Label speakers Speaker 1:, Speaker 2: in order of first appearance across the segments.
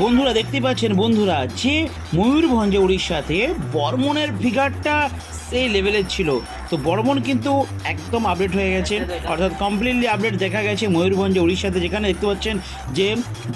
Speaker 1: বন্ধুরা দেখতে পাচ্ছেন বন্ধুরা যে ময়ূরভঞ্জে উড়িষ্যাতে বর্মনের ফিগারটা সেই লেভেলের ছিল। তো বর্মন কিন্তু একদম আপডেট হয়ে গেছে। অর্থাৎ কমপ্লিটলি আপডেট দেখা গেছে ময়ূরভঞ্জে উড়িষ্যাতে যেখানে দেখতে পাচ্ছেন যে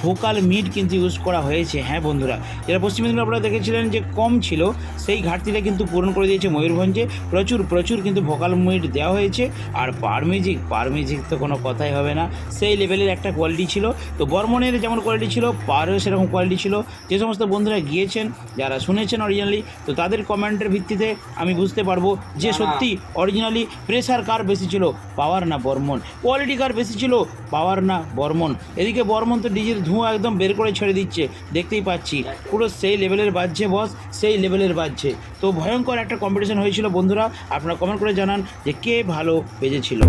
Speaker 1: ভোকাল মিট কিন্তু ইউজ করা হয়েছে। হ্যাঁ বন্ধুরা যেটা পশ্চিম মেদিনীপুর আপনারা দেখেছিলেন যে কম ছিল সেই ঘাটতিটা কিন্তু পূরণ করে দিয়েছে ময়ূরভঞ্জে। প্রচুর প্রচুর কিন্তু ভোকাল মিট দেওয়া হয়েছে। আর পার মিউজিক পার মিউজিক তো কোনো কথাই হবে না। সেই লেভেলের একটা কোয়ালিটি ছিল। তো বর্মনের যেমন কোয়ালিটি ছিল পারও সেরকম কোয়ালিটি ছিল। যে সমস্ত বন্ধুরা গিয়েছেন যারা শুনেছেন অরিজিনালি তো তাদের কমেন্টের ভিত্তিতে আমি বুঝতে পারব যে সত্যি অরিজিনালি প্রেশার কার বেশি ছিল পাওয়ার না বর্মন। কোয়ালিটি কার বেশি ছিল পাওয়ার না বর্মন। এদিকে বর্মন তো ডিজের ধোঁয়া একদম বের করে ছেড়ে দিচ্ছে, দেখতেই পাচ্ছি। পুরো সেই লেভেলের বাজছে বস সেই লেভেলের বাজছে। তো ভয়ঙ্কর একটা কম্পিটিশন হয়েছিল, বন্ধুরা, আপনারা কমেন্ট করে জানান যে কে ভালো বেজেছিল।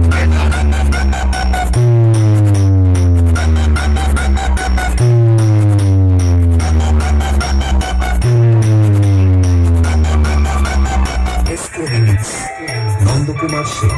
Speaker 2: Quando começou.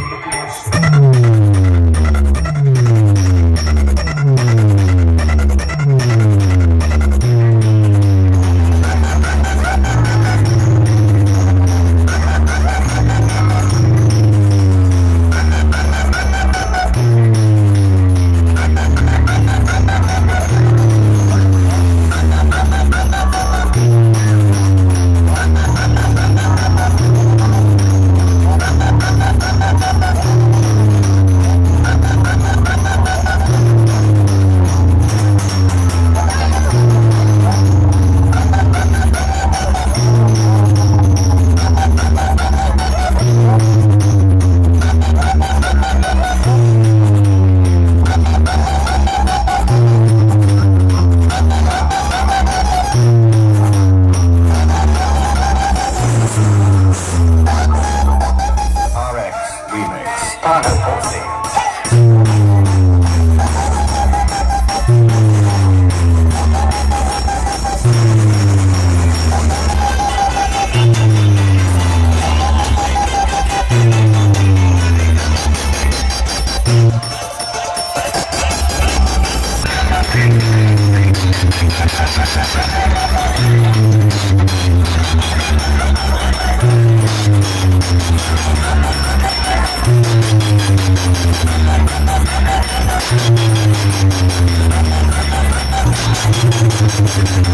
Speaker 2: Sa sa
Speaker 3: sa sa Thank you.